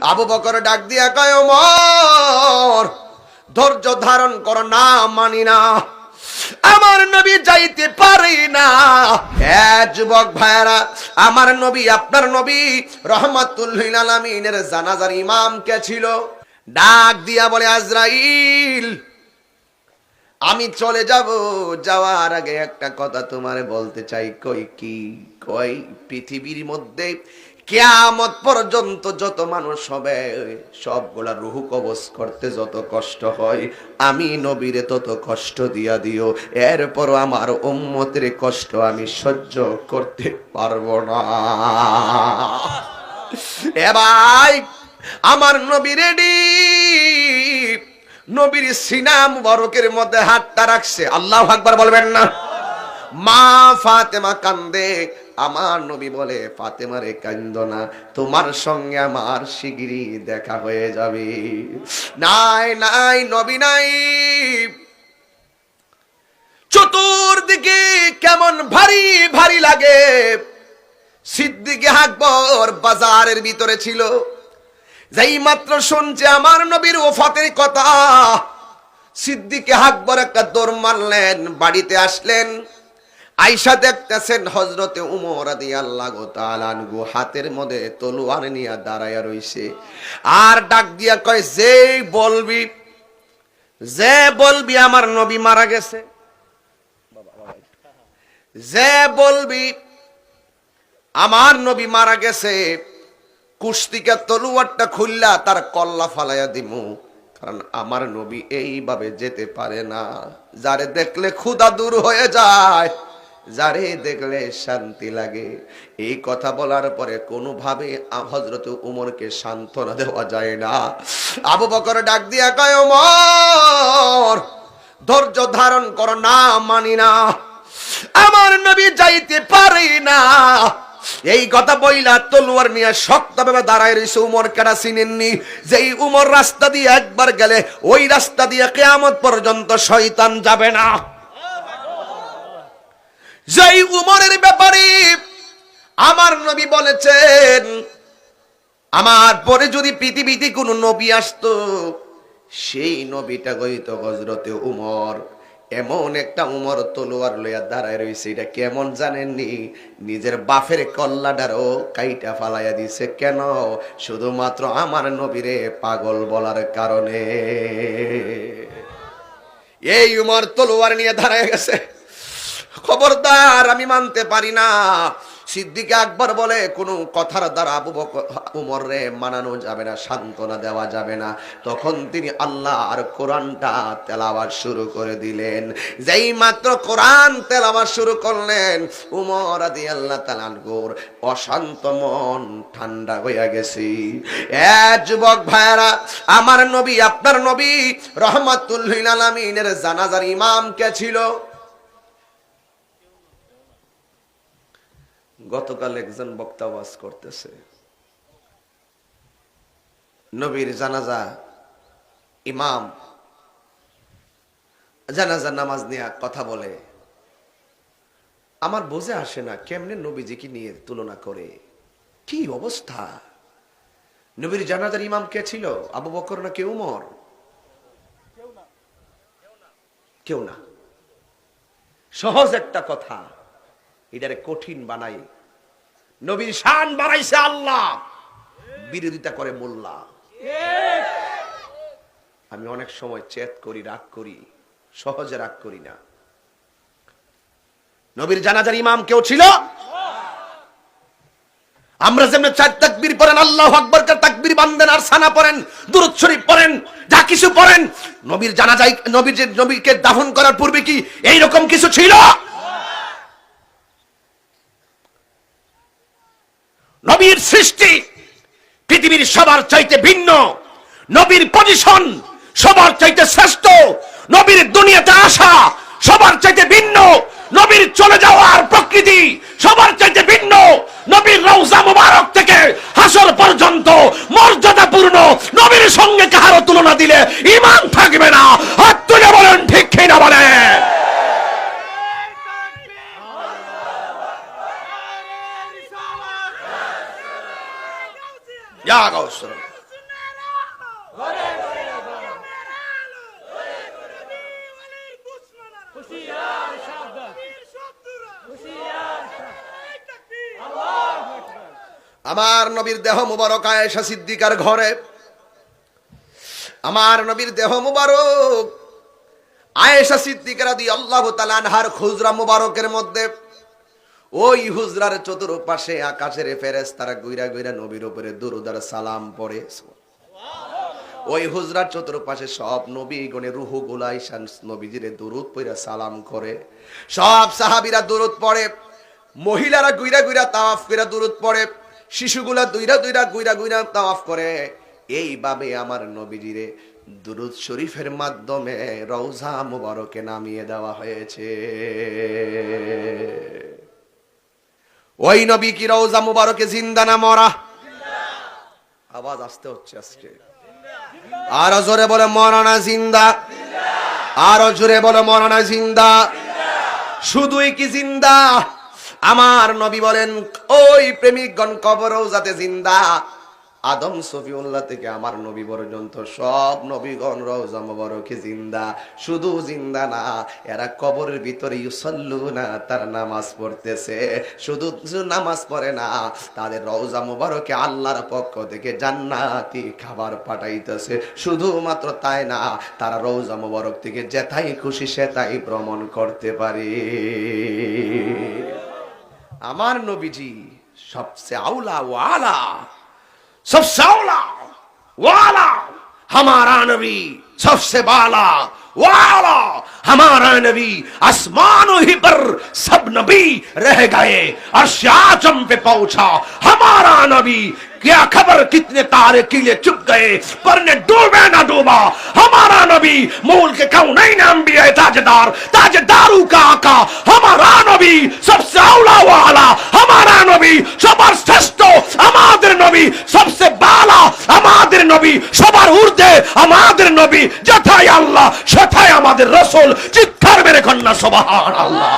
আবু বকর ডাক দিয়া কয়, ওমর, ধৈর্য ধারণ কর না, মানি না। আমার নবী যাইতে পারি না। এ যুবক ভাইরা আমার নবী, আপনার নবী রহমাতুল্লিল আলামিনের জানাজার ইমাম কে ছিল? ডাক দিয়া বলে, আজরাইল, আমি চলে যাব। যাওয়ার আগে একটা কথা তোমারে বলতে চাই। কই কি? কই? পৃথিবীর মধ্যে কেয়ামত পর্যন্ত যত মানুষ হবে, সবগুলা রুহু কবজ করতে যত কষ্ট হয়, আমি নবীরে তত কষ্ট দিয়া দিও। এরপর আমার উম্মতের কষ্ট আমি সহ্য করতে পারব না। এ ভাই, আমার নবী রেডি। নবীর সিনাম বরকের মধ্যে হাতটা রাখছে। আল্লাহ আকবার বলবেন না। মা ফাতেমা কান্দে আমার নবী বলে ফাতেমা রে কান্দ না, তোমার সঙ্গে আমার শিগগিরই দেখা হয়ে যাবে। নাই নাই, নবী নাই। চতুর্দিকে কেমন ভারী ভারী লাগে। সিদ্দিকে আকবর বাজারের ভিতরে ছিল। যেই মাত্র শুনছে আমার নবীর ওফাতের কথা, সিদ্দিকে আকবর একটা দৌড় মারলেন, বাড়িতে আসলেন। আইসা দেখতেছেন হজরতে উমর আদি আল্লাহ তালানগু হাতের মধ্যে তলোয়ার নিয়ে দাঁড়াইয়া রইছে। আর ডাক দিয়া কয়, যে বলবি যে বলবি আমার নবী মারা গেছে। যে বলবি আমার নবী মারা গেছে, কুস্তিকা তলুয়ারটা খুললা, তার কল্লা ফালাইয়া দিমু। কারণ আমার নবী এইভাবে যেতে পারে না। যারে দেখলে ক্ষুদা দূর হয়ে যায়। যারে দেখলে শান্তি লাগে। এই কথা বলার পরে কোনোভাবে হজরত উমরকে সান্ত্বনা দেওয়া যায় না। আবু বকর ডাক দিয়া কয় ওমর ধৈর্য ধারণ কর না, মানি না। আমার নবী যাইতে পারি না। এই কথা বইলা তলোয়ার নিয়ে শক্ত ভাবে দাঁড়ায় রয়েছে উমর। কেডা চিনেননি? যেই উমর রাস্তা দিয়ে একবার গেলে, ওই রাস্তা দিয়ে কেয়ামত পর্যন্ত শয়তান যাবে না। যেই উমরের ব্যাপারে আমার নবী বলেছেন, আমার পরে যদি পৃথিবীতে কোনো নবী আসতো, সেই নবীটা গহিত হজরতে উমর। এমন একটা উমর তলোয়ার লইয়া দাঁড়ায় রয়েছে এটা কেমন জানেননি? নিজের বাফের কল্লাডারও কাইটা ফালাইয়া দিছে। কেন? শুধুমাত্র আমার নবীরে পাগল বলার কারণে। এই উমর তলোয়ার নিয়ে দাঁড়ায় গেছে। খবরদার, আমি মানতে পারি না। সিদ্দিকে আকবর বলে, কোনো কথার দ্বারা আবু উমর রে মানানো যাবে না, সান্ত্বনা দেওয়া যাবে না। তখন তিনি আল্লাহ আর কোরআনটা তেলাওয়াত শুরু করে দিলেন। যেই মাত্র কোরআন তেলাওয়াত শুরু করলেন, উমর আদি আল্লাহ তালানগুর অশান্ত মন ঠান্ডা হইয়া গেছি। এ যুবক ভাইরা আমার নবী, আপনার নবী রহমাতুল্লিল আলামিনের জানাজার ইমাম কে ছিল? গতকাল একজন বক্তা ওয়াজ করতেছে। নবীর জানাজা ইমাম, জানাজা নামাজ নিয়ে কথা বলে। আমার বোঝে আসে না কেমনে নবীজিকে নিয়ে তুলনা করে। কি অবস্থা? নবীর জানাজার ইমাম কে ছিল? আবু বকর না কেউ উমর? কেউ না। সহজ একটা কথা, এটারে কঠিন বানাই নবীর শান বাড়াইছে আল্লাহ। বিরোধিতা করে মোল্লা। আমি অনেক সময় চেত করি, রাগ করি, সহজে রাগ করি না। নবীর জানাজার ইমাম কেউ ছিল? আমরা যেমন চার তাকবীর পড়েন, আল্লাহ আকবর তাকবীর বান্ধেন আর সানা পড়েন, দুরুদ শরীফ পড়েন, যা কিছু পড়েন, নবীর জানাজাই নবীর নবীকে দাফন করার পূর্বে কি এই রকম কিছু ছিল? নবীর সৃষ্টি পৃথিবীর সবার চাইতে ভিন্ন। নবীর পজিশন সবার চাইতে শ্রেষ্ঠ। নবীর দুনিয়াতে আসা সবার চাইতে ভিন্ন। নবীর চলে যাওয়ার প্রকৃতি সবার চাইতে ভিন্ন। নবীর রওজা মুবারক থেকে হাসর পর্যন্ত মর্যাদাপূর্ণ। নবীর সঙ্গে কাহারও তুলনা দিলে ইমান থাকবে না হাত তুলে বলেন ঠিক কিনা বলেন ইয়া গাউসুর আমার নবীর দেহ মুবারক আয়েশা সিদ্দিকার ঘরে। আমার নবীর দেহ মুবারক আয়েশা সিদ্দিকার দি আল্লাহ তালানহার খুজরা মুবারকের মধ্যে। ওই হুজরার চতুর্পাশে আকাশের ফেরেস তারা গুইরা গুইরা নবীর উপরে দুরুদার সালাম পড়ে। ওই হুজরার চতুর্পাশে সব নবী গণে রুহু গুলাইশান নবীজিরে দুরুদ পইরা সালাম করে। সব সাহাবিরা দুরুদ পড়ে, মহিলারা গুইরা গুইরা তাওয়াফ কইরা দুরুদ পড়ে, শিশুগুলা দুইরা দুইরা গুইরা গুইরা তাওয়াফ করে। এইভাবে আমার নবীজিরে দুরুদ শরীফের মাধ্যমে রওজা মুবারকে নামিয়ে দেওয়া হয়েছে। ওই নবী কি রওজা মুবারকে জিন্দা না মরা? আওয়াজ আসতে হচ্ছে আজকে। আরও জোরে বলে মরানা জিন্দা। আরও জোরে বলে মরানা জিন্দা। শুধুই কি জিন্দা? আমার নবী বলেন, ওই প্রেমিকগণ কবরও যাতে জিন্দা। আদম সফিউল্লাহ থেকে আমার নবী পর্যন্ত সব নবীগণ রওজা মোবারকে জিন্দা। শুধু জিন্দা না, এরা কবরের ভিতরে ইউসল্লু না তার নামাজ পড়তেছে। শুধু নামাজ পড়ে না, তাদের রওজা মোবারকে আল্লাহর পক্ষ থেকে জান্নাতি খাবার পাঠাইতেছে। শুধুমাত্র তাই না, তারা রওজা মোবারক থেকে যেথাই খুশি সেটাই ভ্রমণ করতে পারে। আমার নবীজি সবচেয়ে আউলা ওয়ালা सबसे औला वाला, हमारा नबी सबसे बाला, वाला, हमारा नबी आसमान ही पर सब नबी रह गए, अर्श पे पहुँचा, हमारा नबी, क्या खबर, कितने तारे के लिए चुप गए पर ने डूबे ना डूबा, हमारा नबी मूल के कहू नहीं नाम भी है, ताजेदार, ताजेदारू का आका, हमारा नबी सबसे औला वाला, हमारा नबी सबर श्रेष्ठ हमारा নবী, সবচেয়ে বালা আমাদের নবী, সবার ঊর্ধ্বে আমাদের নবী যথাই আল্লাহ, সেথায় আমাদের রসুল, চিৎকার মেরে কন্যা সবাহান আল্লাহ